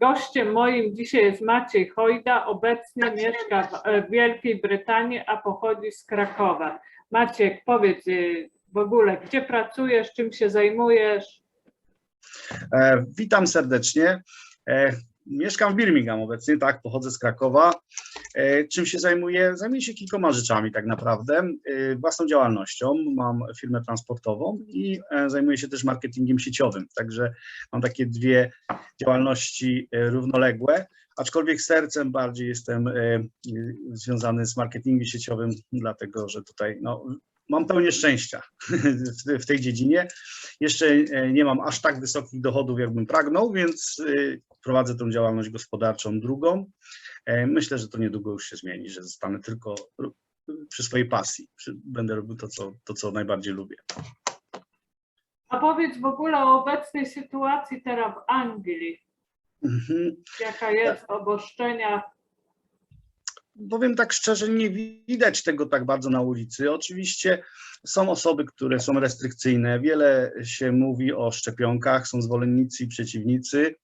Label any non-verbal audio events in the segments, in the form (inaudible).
Gościem moim dzisiaj jest Maciej Hojda, obecnie mieszka w Wielkiej Brytanii, a pochodzi z Krakowa. Maciek, powiedz y, w ogóle, gdzie pracujesz, czym się zajmujesz? E, Witam serdecznie. E, Mieszkam w Birmingham obecnie, tak, pochodzę z Krakowa. E, Czym się zajmuję? Zajmuję się kilkoma rzeczami tak naprawdę. E, Własną działalnością, mam firmę transportową i e, zajmuję się też marketingiem sieciowym, także mam takie dwie działalności równoległe, aczkolwiek sercem bardziej jestem związany z marketingiem sieciowym, dlatego że tutaj no, mam pełnię szczęścia w- tej dziedzinie. Jeszcze nie mam aż tak wysokich dochodów, jakbym pragnął, więc prowadzę tą działalność gospodarczą drugą. E, Myślę, że to niedługo już się zmieni, że zostanę tylko przy swojej pasji. Będę robił to, co, to, co najbardziej lubię. A powiedz w ogóle o obecnej sytuacji teraz w Anglii. Mhm. Jaka jest obostrzenia? Powiem tak szczerze, nie widać tego tak bardzo na ulicy. Oczywiście są osoby, które są restrykcyjne. Wiele się mówi o szczepionkach, są zwolennicy i przeciwnicy,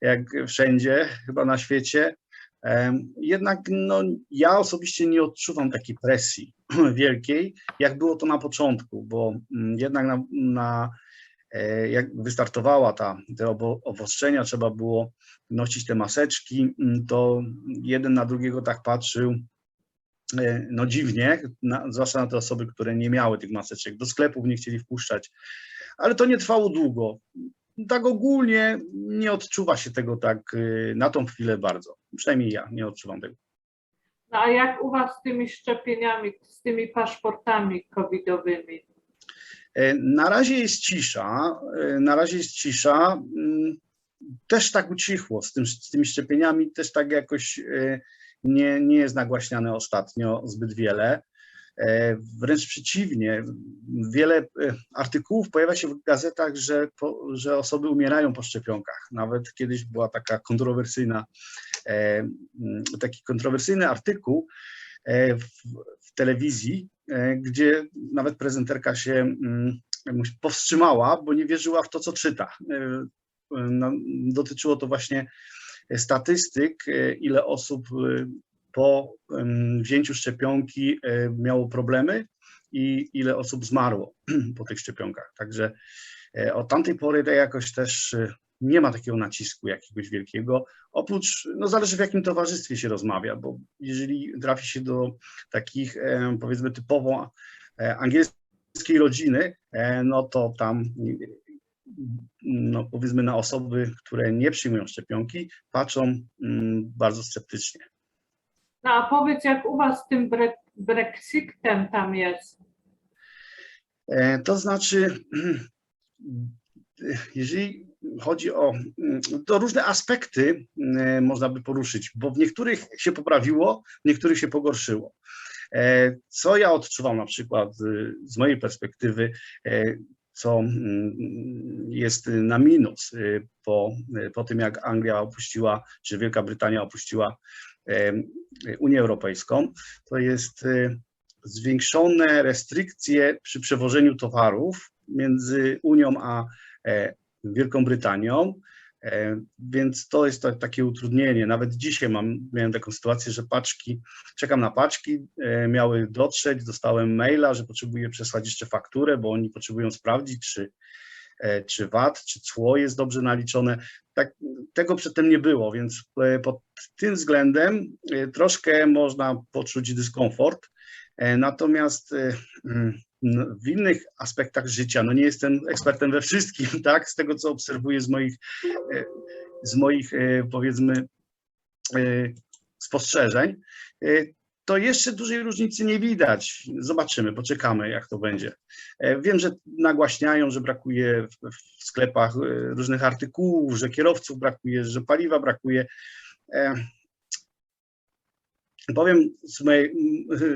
jak wszędzie chyba na świecie. Jednak no, ja osobiście nie odczuwam takiej presji (clears throat) wielkiej, jak było to na początku, bo mm, jednak na, na e, jak wystartowała ta, te obo- obostrzenia, trzeba było nosić te maseczki, mm, to jeden na drugiego tak patrzył, e, no dziwnie, na, zwłaszcza na te osoby, które nie miały tych maseczek, do sklepów nie chcieli wpuszczać, ale to nie trwało długo. Tak ogólnie nie odczuwa się tego tak e, na tą chwilę bardzo, przynajmniej ja nie odczuwam tego. No a jak u Was z tymi szczepieniami, z tymi paszportami covidowymi? E, Na razie jest cisza, e, na razie jest cisza. mm, Też tak ucichło z, tym, z tymi szczepieniami, też tak jakoś e, nie, nie jest nagłaśniane ostatnio zbyt wiele. E, Wręcz przeciwnie, wiele e, artykułów pojawia się w gazetach, że, że osoby umierają po szczepionkach. Nawet kiedyś była taka kontrowersyjna, e, taki kontrowersyjny artykuł w, telewizji, gdzie nawet prezenterka się mm, powstrzymała, bo nie wierzyła w to, co czyta. No, Dotyczyło to właśnie statystyk, ile osób po wzięciu szczepionki e, miało problemy i ile osób zmarło (clears throat) po tych szczepionkach. Także e, od tamtej pory jakoś też e, nie ma takiego nacisku jakiegoś wielkiego, oprócz, no zależy w jakim towarzystwie się rozmawia, bo jeżeli trafi się do takich powiedzmy typowo angielskiej rodziny, no to tam no powiedzmy na osoby, które nie przyjmują szczepionki, patrzą mm, bardzo sceptycznie. No a powiedz, jak u Was z tym bre- Brexitem tam jest? E, To znaczy, (clears throat) jeżeli chodzi o, to różne aspekty e, można by poruszyć, bo w niektórych się poprawiło, w niektórych się pogorszyło. E, Co ja odczuwam na przykład y, z mojej perspektywy, e, co mm, jest na minus y, po, po tym, jak Anglia opuściła, czy Wielka Brytania opuściła Unię Europejską, to jest y, zwiększone restrykcje przy przewożeniu towarów między Unią a e, Wielką Brytanią, e, więc to jest takie utrudnienie. Nawet dzisiaj mam, miałem taką sytuację, że paczki, czekam na paczki, e, miały dotrzeć, dostałem maila, że potrzebuję przesłać jeszcze fakturę, bo oni potrzebują sprawdzić, czy, czy VAT, czy cło jest dobrze naliczone. Tak, tego przedtem nie było, więc e, pod tym względem e, troszkę można poczuć dyskomfort. E, Natomiast e, mm, w innych aspektach życia, no nie jestem ekspertem we wszystkim, (laughs) tak, z tego co obserwuję z moich, e, z moich e, powiedzmy e, spostrzeżeń, e, to jeszcze dużej różnicy nie widać. Zobaczymy, poczekamy jak to będzie. E, Wiem, że nagłaśniają, że brakuje w, sklepach e, różnych artykułów, że kierowców brakuje, że paliwa brakuje. E, Powiem z mojej,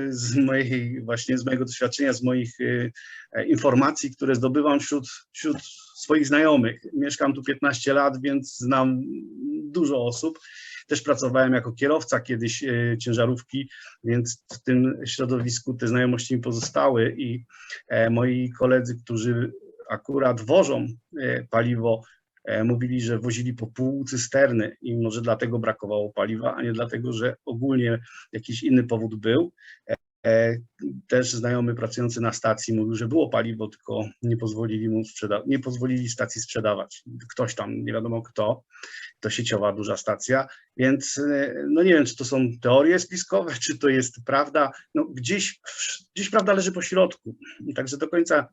z mojej, właśnie z mojego doświadczenia, z moich informacji, które zdobywam wśród, wśród swoich znajomych. Mieszkam tu 15 lat, więc znam dużo osób. Też pracowałem jako kierowca kiedyś e, ciężarówki, więc w tym środowisku te znajomości mi pozostały i e, moi koledzy, którzy akurat wożą e, paliwo mówili, że wozili po pół cysterny i może dlatego brakowało paliwa, a nie dlatego, że ogólnie jakiś inny powód był. E, Też znajomy pracujący na stacji mówił, że było paliwo, tylko nie pozwolili mu sprzeda- nie pozwolili stacji sprzedawać. Ktoś tam, nie wiadomo kto, to sieciowa duża stacja, więc e, no nie wiem, czy to są teorie spiskowe, (laughs) czy to jest prawda. No gdzieś, gdzieś prawda leży po środku. Także do końca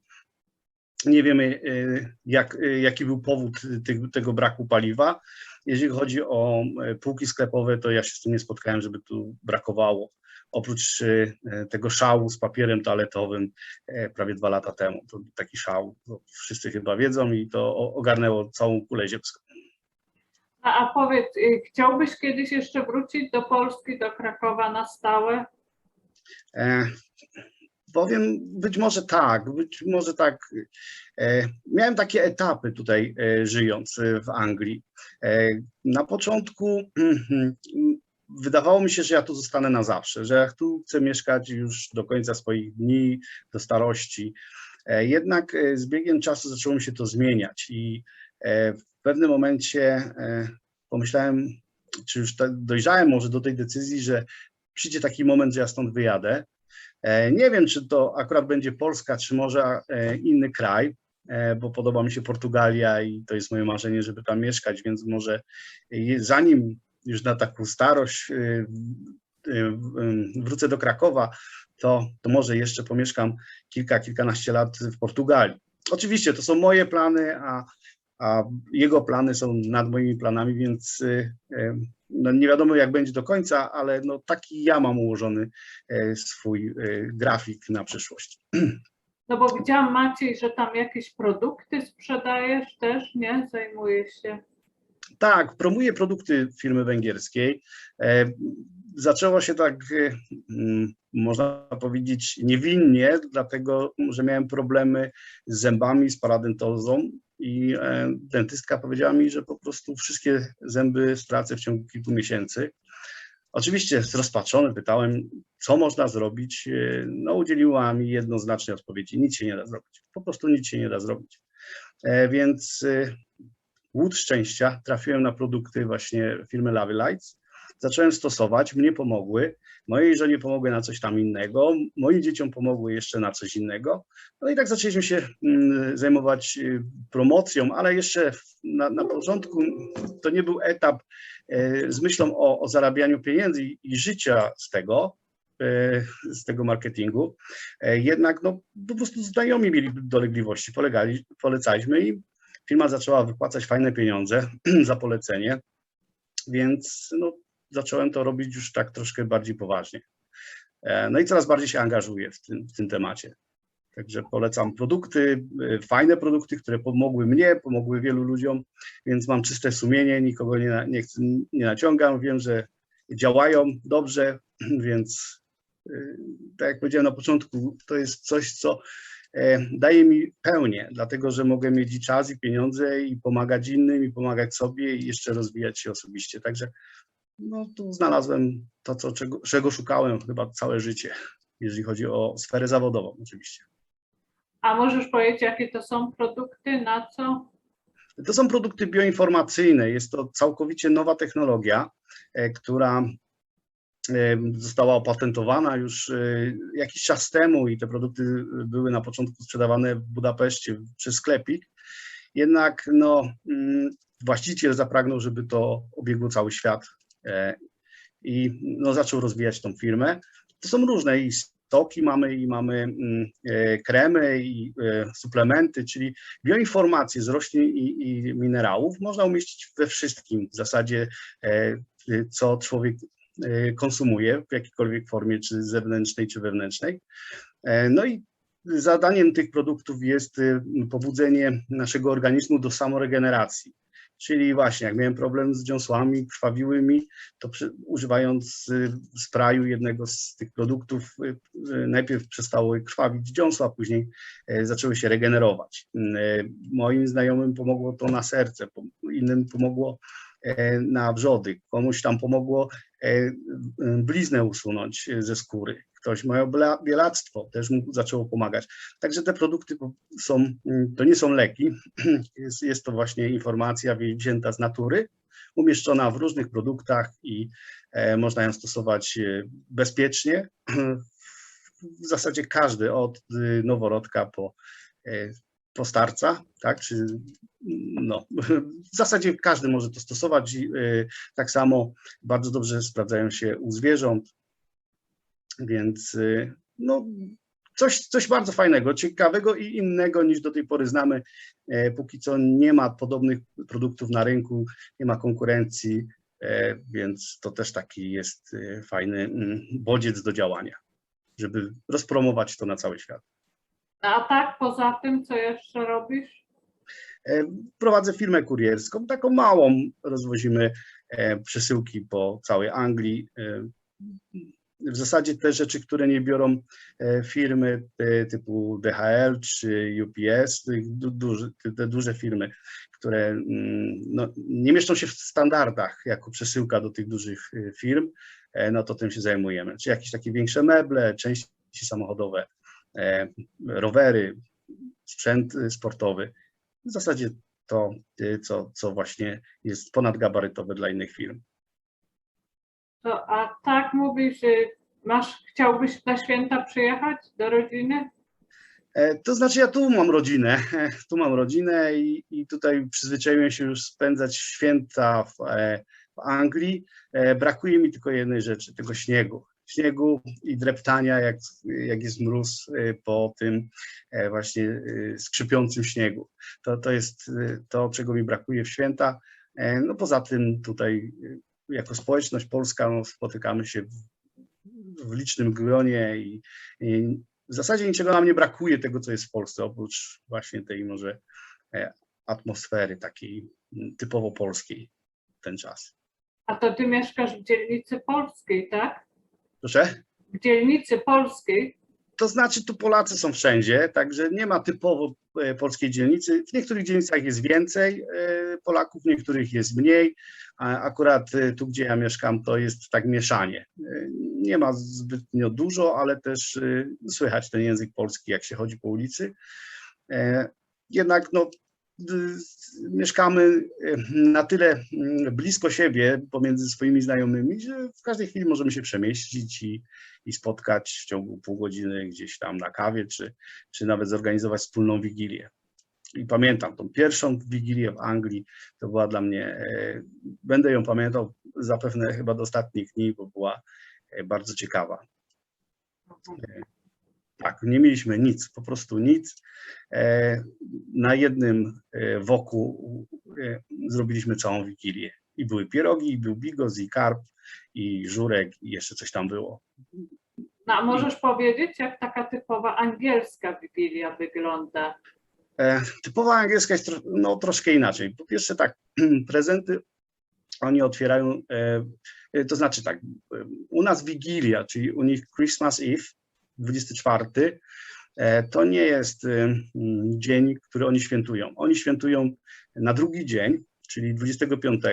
nie wiemy, e, jak, jaki był powód tych, tego braku paliwa. Jeżeli chodzi o półki sklepowe, to ja się z tym nie spotkałem, żeby tu brakowało. Oprócz e, tego szału z papierem toaletowym e, prawie dwa lata temu. To taki szał, to wszyscy chyba wiedzą i to ogarnęło całą kulę ziemską. A, a powiedz, y, chciałbyś kiedyś jeszcze wrócić do Polski, do Krakowa na stałe? E, Powiem, być może tak, być może tak. E, Miałem takie etapy tutaj e, żyjąc w Anglii. E, Na początku (clears throat) wydawało mi się, że ja tu zostanę na zawsze, że ja tu chcę mieszkać już do końca swoich dni, do starości. E, Jednak e, z biegiem czasu zaczęło mi się to zmieniać i e, w pewnym momencie pomyślałem, czy już dojrzałem może do tej decyzji, że przyjdzie taki moment, że ja stąd wyjadę. Nie wiem, czy to akurat będzie Polska, czy może inny kraj, bo podoba mi się Portugalia i to jest moje marzenie, żeby tam mieszkać, więc może zanim już na taką starość e, e, e, wrócę do Krakowa, to, to może jeszcze pomieszkam kilka, kilkanaście lat w Portugalii. Oczywiście to są moje plany, a, a jego plany są nad moimi planami, więc no nie wiadomo jak będzie do końca, ale no taki ja mam ułożony swój grafik na przyszłość. (clears throat) No bo widziałam Maciej, że tam jakieś produkty sprzedajesz też, nie? Zajmujesz się. Tak, promuję produkty firmy węgierskiej. E, Zaczęło się tak, e, mm, można powiedzieć, niewinnie, dlatego że miałem problemy z zębami, z paradontozą i e, dentystka powiedziała mi, że po prostu wszystkie zęby stracę w ciągu kilku miesięcy. Oczywiście zrozpaczony pytałem, co można zrobić. No, udzieliła mi jednoznacznej odpowiedzi: nic się nie da zrobić. Po prostu nic się nie da zrobić. Więc łód szczęścia, trafiłem na produkty właśnie firmy Lavy Lights, zacząłem stosować, mnie pomogły, mojej żonie pomogły na coś tam innego, moim dzieciom pomogły jeszcze na coś innego, no i tak zaczęliśmy się mm, zajmować y, promocją, ale jeszcze na, na początku to nie był etap e, z myślą o, o zarabianiu pieniędzy i- życia z tego, e, z tego marketingu, E, jednak no, po prostu znajomi mieli dolegliwości, polegali, polecaliśmy i firma zaczęła wypłacać fajne pieniądze (clears throat) za polecenie, więc no, zacząłem to robić już tak troszkę bardziej poważnie. E, No i coraz bardziej się angażuję w tym, w tym temacie. Także polecam produkty, e, fajne produkty, które pomogły mnie, pomogły wielu ludziom, więc mam czyste sumienie, nikogo nie, nie, chcę, nie naciągam, wiem, że działają dobrze, (clears throat) więc e, tak jak powiedziałem na początku, to jest coś, co daje mi pełnię, dlatego że mogę mieć i czas, i pieniądze, i pomagać innym, i pomagać sobie, i jeszcze rozwijać się osobiście. Także no, tu znalazłem to, co, czego, czego szukałem chyba całe życie, jeżeli chodzi o sferę zawodową oczywiście. A możesz powiedzieć, jakie to są produkty, na co? To są produkty bioinformacyjne. Jest to całkowicie nowa technologia, e, która e, została opatentowana już e, jakiś czas temu i te produkty były na początku sprzedawane w Budapeszcie przez sklepik. Jednak no, mm, właściciel zapragnął, żeby to obiegło cały świat e, i no, zaczął rozwijać tą firmę. To są różne i stoki mamy, i mamy mm, e, kremy, i suplementy, czyli bioinformacje z roślin i, i minerałów można umieścić we wszystkim w zasadzie, co człowiek konsumuje w jakiejkolwiek formie, czy zewnętrznej, czy wewnętrznej. E, No i zadaniem tych produktów jest e, pobudzenie naszego organizmu do samoregeneracji. Czyli właśnie, jak miałem problem z dziąsłami, krwawiły mi, to przy, używając spraju jednego z tych produktów, najpierw przestały krwawić dziąsła, później e, zaczęły się regenerować. E, Moim znajomym pomogło to na serce, innym pomogło e, na wrzody, komuś tam pomogło e, bliznę usunąć e, ze skóry, ktoś bla- bielactwo, też mu zaczęło pomagać. Także te produkty są, mm, to nie są leki, (clears throat) jest, jest to właśnie informacja wzięta z natury, umieszczona w różnych produktach i e, można ją stosować e, bezpiecznie. (clears throat) W zasadzie każdy od y, noworodka po, e, po starca, tak, czy no, w zasadzie każdy może to stosować. i, e, Tak samo bardzo dobrze sprawdzają się u zwierząt, więc y, no, coś, coś bardzo fajnego, ciekawego i innego niż do tej pory znamy. E, Póki co nie ma podobnych produktów na rynku, nie ma konkurencji, e, więc to też taki jest e, fajny mm, bodziec do działania, żeby rozpromować to na cały świat. A tak poza tym, co jeszcze robisz? E, Prowadzę firmę kurierską, taką małą, rozwozimy e, przesyłki po całej Anglii. E, W zasadzie te rzeczy, które nie biorą firmy typu DHL czy UPS, te- duże firmy, które mm, no, nie mieszczą się w standardach jako przesyłka do tych dużych firm, no to tym się zajmujemy. Czy jakieś takie większe meble, części samochodowe, rowery, sprzęt e, sportowy w zasadzie to, y, co, co właśnie jest ponadgabarytowe dla innych firm. To, a tak mówisz, y, masz, chciałbyś na święta przyjechać do rodziny? E, To znaczy ja tu mam rodzinę, (laughs) tu mam rodzinę i, i tutaj przyzwyczaiłem się już spędzać święta w, e, w Anglii. E, Brakuje mi tylko jednej rzeczy, tego śniegu. Śniegu i dreptania, jak, jak jest mróz e, po tym e, właśnie e, skrzypiącym śniegu. To, to jest e, to, czego mi brakuje w święta. E, No poza tym tutaj jako społeczność polska no, spotykamy się w, w licznym gronie i, i w zasadzie niczego nam nie brakuje tego, co jest w Polsce, oprócz właśnie tej może e, atmosfery takiej typowo polskiej ten czas. A to ty mieszkasz w dzielnicy polskiej, tak? Proszę? W dzielnicy polskiej? To znaczy tu Polacy są wszędzie, także nie ma typowo e, polskiej dzielnicy. W niektórych dzielnicach jest więcej e, Polaków, w niektórych jest mniej. A akurat e, tu, gdzie ja mieszkam, to jest tak mieszanie. Nie ma zbytnio dużo, ale też słychać ten język polski, jak się chodzi po ulicy. Jednak no, mieszkamy e, na tyle mm, blisko siebie, pomiędzy swoimi znajomymi, że w każdej chwili możemy się przemieścić i, i spotkać w ciągu pół godziny gdzieś tam na kawie, czy, czy nawet zorganizować wspólną wigilię. I pamiętam tą pierwszą wigilię w Anglii, to była dla mnie, e, będę ją pamiętał zapewne chyba do ostatnich dni, bo była e, bardzo ciekawa. Tak, nie mieliśmy nic, po prostu nic. E, Na jednym e, wokół e, zrobiliśmy całą wigilię. I były pierogi, i był bigos, i karp, i żurek, i jeszcze coś tam było. No, a możesz powiedzieć, jak taka typowa angielska wigilia wygląda? Typowa angielska jest no, troszkę inaczej. Po pierwsze tak, (clears throat) prezenty oni otwierają, to znaczy tak, u nas Wigilia, czyli u nich Christmas Eve, 24, e, to nie jest e, mm, dzień, który oni świętują. Oni świętują na drugi dzień, czyli 25.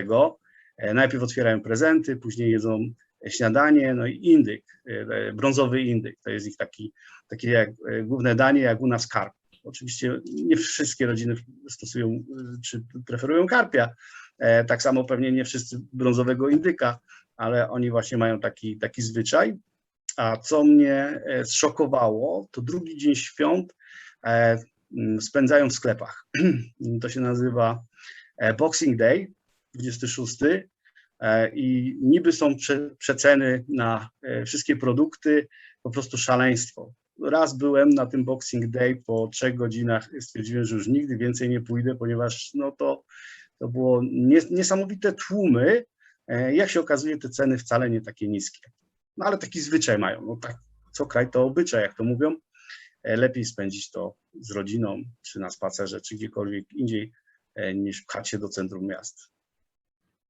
E, Najpierw otwierają prezenty, później jedzą śniadanie, no i indyk, e, brązowy indyk. To jest ich taki, takie jak główne danie, jak u nas karp. Oczywiście nie wszystkie rodziny stosują y, czy preferują karpia. Tak samo pewnie nie wszyscy brązowego indyka, ale oni właśnie mają taki, taki zwyczaj. A co mnie e, zszokowało, to drugi dzień świąt e, spędzają w sklepach. (clears throat) To się nazywa e, Boxing Day, 26. e, I niby są prze, przeceny na wszystkie produkty, po prostu szaleństwo raz byłem na tym Boxing Day po trzech godzinach, stwierdziłem, że już nigdy więcej nie pójdę, ponieważ no to, to było nies- niesamowite tłumy. Jak się okazuje, te ceny wcale nie takie niskie. No ale taki zwyczaj mają. No tak, co kraj to obyczaj, jak to mówią. E, Lepiej spędzić to z rodziną, czy na spacerze, czy gdziekolwiek indziej, e, niż pchać się do centrum miasta.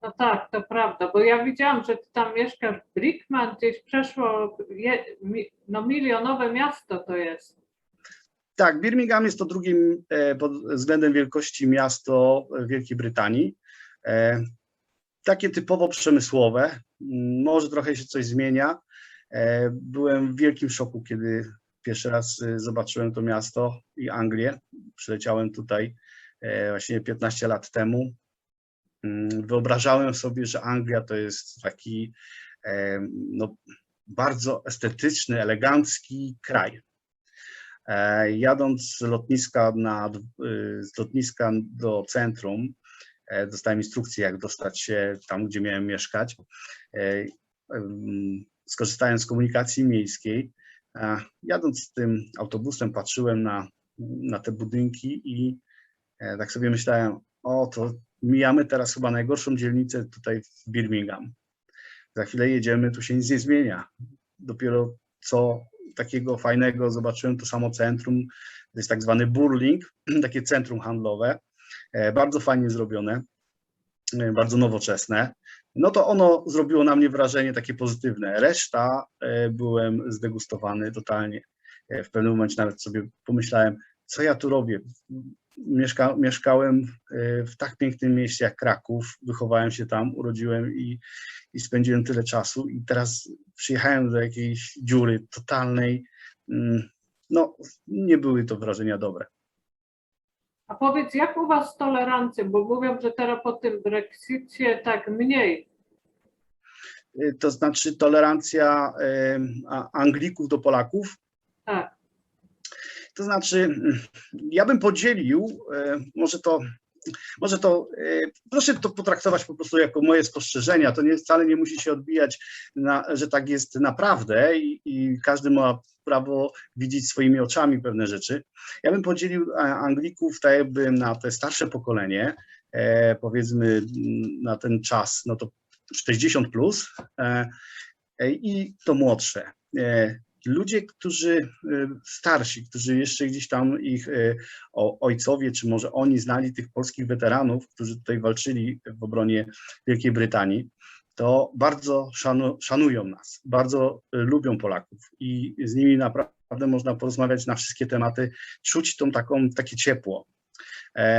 No tak, to prawda, bo ja widziałam, że ty tam mieszkasz w Brickman, gdzieś przeszło, je, no milionowe miasto to jest. Tak, Birmingham jest to drugim e, pod względem wielkości miasto Wielkiej Brytanii. Takie typowo przemysłowe, może trochę się coś zmienia. E, Byłem w wielkim szoku, kiedy pierwszy raz e, zobaczyłem to miasto i Anglię. Przyleciałem tutaj e, właśnie 15 lat temu. Mm, Wyobrażałem sobie, że Anglia to jest taki no, bardzo estetyczny, elegancki kraj. Jadąc z lotniska, na, z lotniska do centrum, dostałem instrukcję, jak dostać się tam, gdzie miałem mieszkać. E, em, Skorzystałem z komunikacji miejskiej. E, Jadąc tym autobusem, patrzyłem na, na te budynki i e, tak sobie myślałem, o to mijamy teraz chyba najgorszą dzielnicę tutaj w Birmingham. Za chwilę jedziemy, tu się nic nie zmienia. Dopiero co takiego fajnego zobaczyłem to samo centrum, to jest tak zwany burling, (clears throat) takie centrum handlowe, e, bardzo fajnie zrobione, e, bardzo nowoczesne. No to ono zrobiło na mnie wrażenie takie pozytywne. Reszta e, byłem zdegustowany totalnie. E, W pewnym momencie nawet sobie pomyślałem, co ja tu robię. Mieszka, mieszkałem e, w tak pięknym mieście jak Kraków, wychowałem się tam, urodziłem i, i spędziłem tyle czasu i teraz przyjechałem do jakiejś dziury totalnej. Mm, No, nie były to wrażenia dobre. A powiedz, jak u Was z tolerancją, bo mówią, że teraz po tym Brexicie tak mniej. Y, To znaczy tolerancja a- Anglików do Polaków. Tak. To znaczy, mm, ja bym podzielił, e, może to, może to, e, proszę to potraktować po prostu jako moje spostrzeżenia. To nie, wcale nie musi się odbijać, na, że tak jest naprawdę i, i każdy ma prawo widzieć swoimi oczami pewne rzeczy. Ja bym podzielił Anglików tak jakby na te starsze pokolenie, e, powiedzmy mm, na ten czas, no to 60 plus e, e, i to młodsze. E, Ludzie, którzy e, starsi, którzy jeszcze gdzieś tam ich e, ojcowie, czy może oni znali tych polskich weteranów, którzy tutaj walczyli w obronie Wielkiej Brytanii, to bardzo szanu, szanują nas, bardzo e, lubią Polaków i z nimi naprawdę można porozmawiać na wszystkie tematy, czuć tą taką, takie ciepło.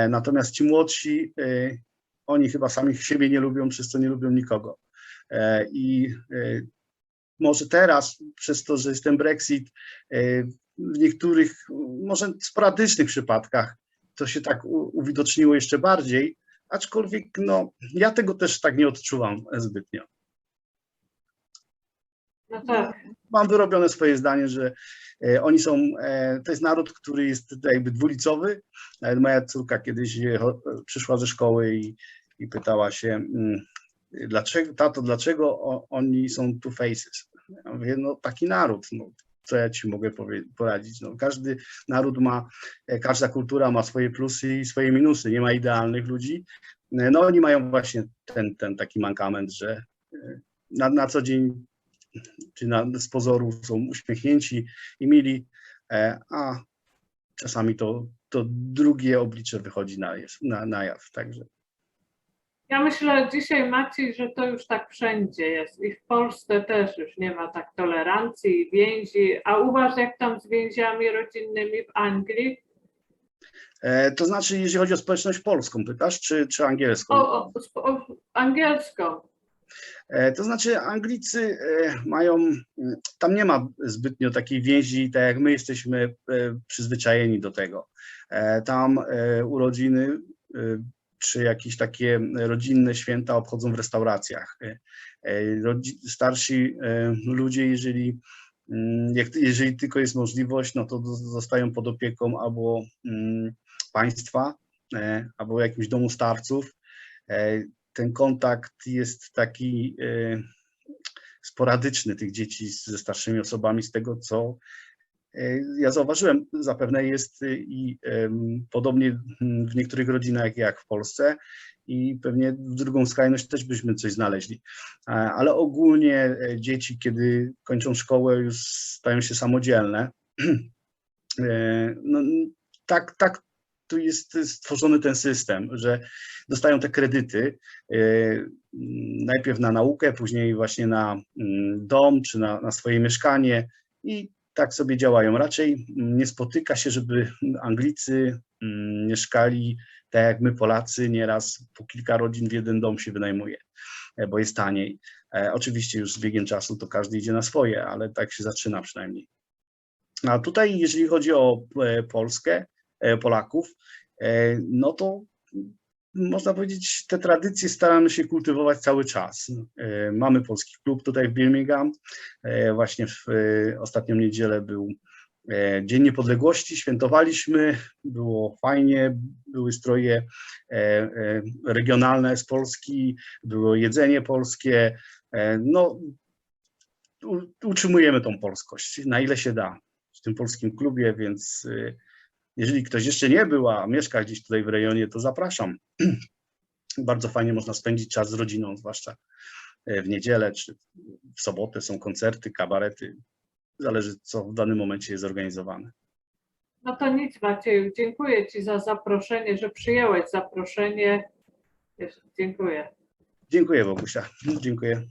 Natomiast ci młodsi, oni chyba samych siebie nie lubią, przez co nie lubią nikogo. I może teraz, przez to, że jest ten Brexit, e, w niektórych, może sporadycznych przypadkach, to się tak uwidoczniło jeszcze bardziej, aczkolwiek no, ja tego też tak nie odczuwam zbytnio. No tak. Mam wyrobione swoje zdanie, że e, oni są, e, to jest naród, który jest jakby dwulicowy. Nawet moja córka kiedyś przyszła ze szkoły i, i pytała się, mm, dlaczego, tato, dlaczego oni są two faces? Ja mówię, no taki naród, no, co ja ci mogę poradzić? No, każdy naród ma, e, każda kultura ma swoje plusy i swoje minusy, nie ma idealnych ludzi. E, No oni mają właśnie ten, ten taki mankament, że e, na, na co dzień czy na, z pozoru są uśmiechnięci i mili, a czasami to, to drugie oblicze wychodzi na, na, na jaw. Także Ja myślę dzisiaj Maciej, że to już tak wszędzie jest i w Polsce też już nie ma tak tolerancji i więzi. A u Was jak tam z więziami rodzinnymi w Anglii? e, to znaczy, jeżeli chodzi o społeczność polską, pytasz, czy, czy angielską? O, o, o angielską. E, To znaczy Anglicy e, mają, mm, tam nie ma zbytnio takiej więzi, tak jak my jesteśmy e, przyzwyczajeni do tego. E, Tam e, urodziny e, czy jakieś takie rodzinne święta obchodzą w restauracjach. E, e, Starsi e, ludzie, jeżeli, mm, jeżeli tylko jest możliwość, no to zostają pod opieką albo mm, państwa, albo jakimś domu starców. Ten kontakt jest taki sporadyczny tych dzieci ze starszymi osobami, z tego co ja zauważyłem, zapewne jest e, i podobnie mm, w niektórych rodzinach jak w Polsce i pewnie w drugą skrajność też byśmy coś znaleźli. E, Ale ogólnie e, dzieci, kiedy kończą szkołę, już stają się samodzielne. (clears throat) E, No, tak, tak tu jest stworzony ten system, że dostają te kredyty e, najpierw na naukę, później właśnie na mm, dom czy na, na swoje mieszkanie i tak sobie działają. Raczej nie spotyka się, żeby Anglicy mm, mieszkali tak jak my Polacy, nieraz po kilka rodzin w jeden dom się wynajmuje. e, bo jest taniej. E, Oczywiście już z biegiem czasu to każdy idzie na swoje, ale tak się zaczyna przynajmniej. A tutaj, jeżeli chodzi o e, Polskę, Polaków, no to można powiedzieć, te tradycje staramy się kultywować cały czas. E, Mamy polski klub tutaj w Birmingham. E, Właśnie w e, ostatnią niedzielę był Dzień Niepodległości, świętowaliśmy, było fajnie, były stroje regionalne z Polski, było jedzenie polskie. No, utrzymujemy tą polskość, na ile się da w tym polskim klubie, więc jeżeli ktoś jeszcze nie był, a mieszka gdzieś tutaj w rejonie, to zapraszam. (clears throat) Bardzo fajnie można spędzić czas z rodziną, zwłaszcza e, w niedzielę czy w sobotę są koncerty, kabarety. Zależy, co w danym momencie jest zorganizowane. No to nic Macieju, dziękuję Ci za zaproszenie, że przyjąłeś zaproszenie. Dziękuję. Dziękuję, Bogusia. Dziękuję.